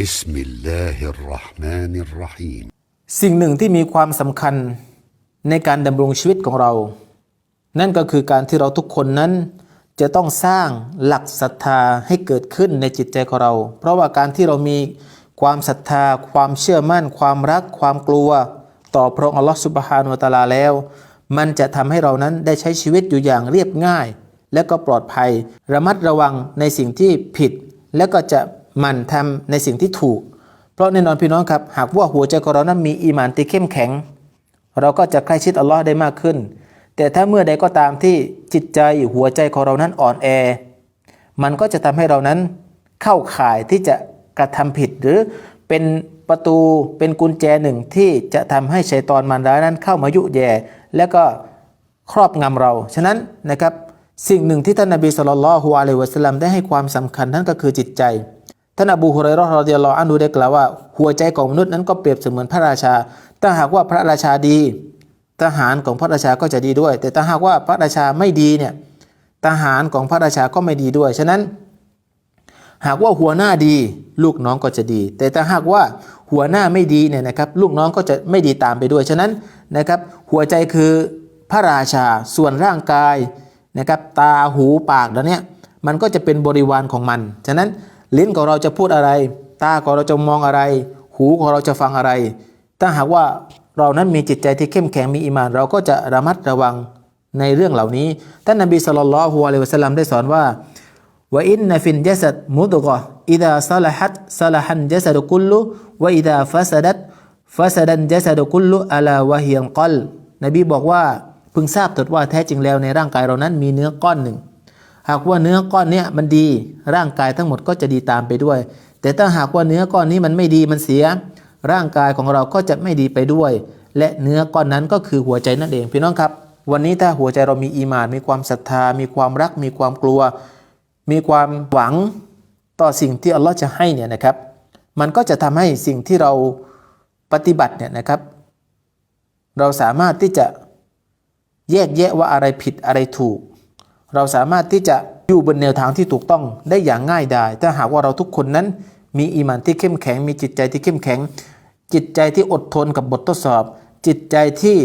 بسم الله الرحمن الرحيم สิ่งหนึ่งที่มีความสำคัญในการดำรงชีวิตของเรา นั่นก็คือการที่เราทุกคนนั้น จะต้องสร้างหลักศรัทธาให้เกิดขึ้นในจิตใจของเรา เพราะว่าการที่เรามีความศรัทธา ความเชื่อมั่น ความรัก ความกลัว ต่อพระองค์อัลลอฮฺสุบฮานุวะตะอาลาแล้ว มันจะทำให้เรานั้นได้ใช้ชีวิตอยู่อย่างเรียบง่าย และก็ปลอดภัย ระมัดระวังในสิ่งที่ผิด และก็จะห มันทำในสิ่งที่ถูก เพราะแน่นอนพี่น้องครับ หากว่าหัวใจของเรานั้นมีอีมานที่เข้มแข็ง เราก็จะใกล้ชิดอัลลอฮ์ได้มากขึ้น แต่ถ้าเมื่อใดก็ตามที่จิตใจหัวใจของเรานั้นอ่อนแอ มันก็จะทำให้เรานั้นเข้าข่ายที่จะกระทำผิดหรือเป็นประตูเป็นกุญแจหนึ่งที่จะทำให้ชัยตอนมันร้ายนั้นเข้ามายุแย่และก็ครอบงำเรา ฉะนั้นนะครับสิ่งหนึ่งที่ท่านนบีสุลต่านละฮ์อะลัยวะสลัมได้ให้ความสำคัญนั่นก็คือจิตใจ ท่านอบูฮุไรเราะห์รอฎิยัลลอฮุอันฮุได้กล่าวว่า หัวใจของมนุษย์นั้นก็เปรียบเสมือนพระราชา ถ้าหากว่าพระราชาดี ทหารของพระราชาก็จะดีด้วย แต่ถ้าหากว่าพระราชาไม่ดีเนี่ยทหารของพระราชาก็ไม่ดีด้วย ฉะนั้น หากว่าหัวหน้าดี ลูกน้องก็จะดี แต่ถ้าหากว่าหัวหน้าไม่ดีเนี่ยนะครับลูกน้องก็จะไม่ดีตามไปด้วย ฉะนั้นนะครับหัวใจคือพระราชาส่วนร่างกายนะครับตาหูปากแล้วเนี่ยมันก็จะเป็นบริวารของมัน ฉะนั้น ลิ้นของเราจะพูดอะไร ตาของเราจะมองอะไร หูของเราจะฟังอะไร ถ้าหากว่าเรานั้นมีจิตใจที่เข้มแข็งมีอีมาน เราก็จะระมัดระวังในเรื่องเหล่านี้ท่านนบีสุลต่านละฮ์อะลัยฮิวะสัลลัมได้สอนว่าว่าอินนฟินจัสดมุดกะอิดาซาลฮัดซาลฮันจัสดกุลลุวอิดาฟาสดัดฟาสดันจัสดกุลลุอัลาวะฮิยันกลนบีบอกว่าพึงทราบตดว่าแท้จริงแล้วในร่างกายเรานั้นมีเนื้อก้อนหนึ่ง หากว่าเนื้อก้อนเนี้ยมันดีร่างกายทั้งหมดก็จะดีตามไปด้วย แต่ถ้าหากว่าเนื้อก้อนนี้มันไม่ดีมันเสีย ร่างกายของเราก็จะไม่ดีไปด้วย และเนื้อก้อนนั้นก็คือหัวใจนั่นเองพี่น้องครับ วันนี้ถ้าหัวใจเรามีอีมาน มีความศรัทธา มีความรัก มีความกลัว มีความหวังต่อสิ่งที่อัลลอฮ์จะให้เนี่ยนะครับ มันก็จะทำให้สิ่งที่เราปฏิบัติเนี่ยนะครับ เราสามารถที่จะแยกแยะว่าอะไรผิดอะไรถูก เราสามารถที่จะอยู่บนแนวทางที่ถูกต้องได้อย่างง่ายดายถ้าหากว่าเราทุกคนนั้น มีอีมันที่เข้มแข็ง มีจิตใจที่เข้มแข็ง จิตใจที่อดทนกับบททดสอบ จิตใจที่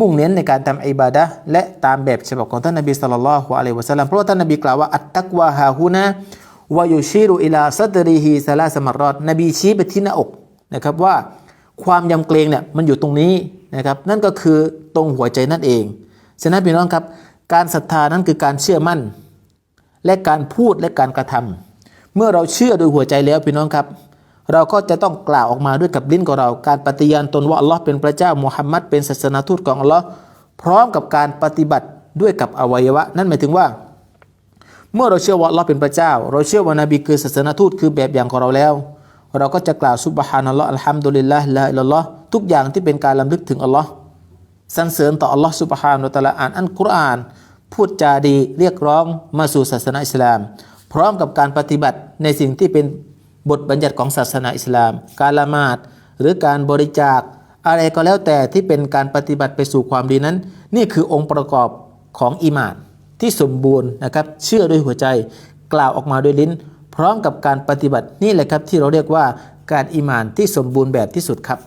มุ่งเน้นในการทำอิบาดะและตามแบบฉบับของท่านนบีสุลต่านละฮ์อะลัยฮิวะสัลลัมเพราะว่าท่านนบีกล่าวว่าอัตตักวาฮาฮูนะวายุชีรุอิลาซัดริฮีซาลาสมารอดนบีชี้ไปที่หน้าอกนะครับว่าความยำเกรงเนี่ยมันอยู่ตรงนี้นะครับนั่นก็คือตรงหัวใจนั่นเองฉะนั้นพี่น้องครับ การศรัทธานั้นคือการเชื่อมั่น และการพูดและการกระทำเมื่อเราเชื่อโดยหัวใจแล้วพี่น้องครับ เราก็จะต้องกล่าวออกมาด้วยกับลิ้นของเรา การปฏิญาณตนว่าอัลลอฮ์เป็นพระเจ้ามุฮัมมัดเป็นศาสนาทูตของอัลลอฮ์พร้อมกับการปฏิบัติด้วยกับอวัยวะ นั่นหมายถึงว่า เมื่อเราเชื่อว่าอัลลอฮ์เป็นพระเจ้า เราเชื่อว่านบีคือศาสนาทูตคือแบบอย่างของเราแล้ว เราก็จะกล่าวซุบฮานัลลอฮ์อัลฮัมดุลิลละละอิลลัลลอฮ์ทุกอย่างที่เป็นการลำลึกถึงอัลลอฮ์สรรเสริญต่ออัลลอฮ์ซุบฮานุตะลาอ่านอันกุรอาน พูดจาดีเรียกร้องมาสู่ศาสนาอิสลาม พร้อมกับการปฏิบัติในสิ่งที่เป็นบทบัญญัติของศาสนาอิสลาม การละหมาดหรือการบริจาค อะไรก็แล้วแต่ที่เป็นการปฏิบัติไปสู่ความดีนั้น นี่คือองค์ประกอบของอีหมานที่สมบูรณ์นะครับเชื่อด้วยหัวใจกล่าวออกมาด้วยลิ้น พร้อมกับการปฏิบัตินี่แหละครับที่เราเรียกว่าการอีหมานที่สมบูรณ์แบบที่สุดครับ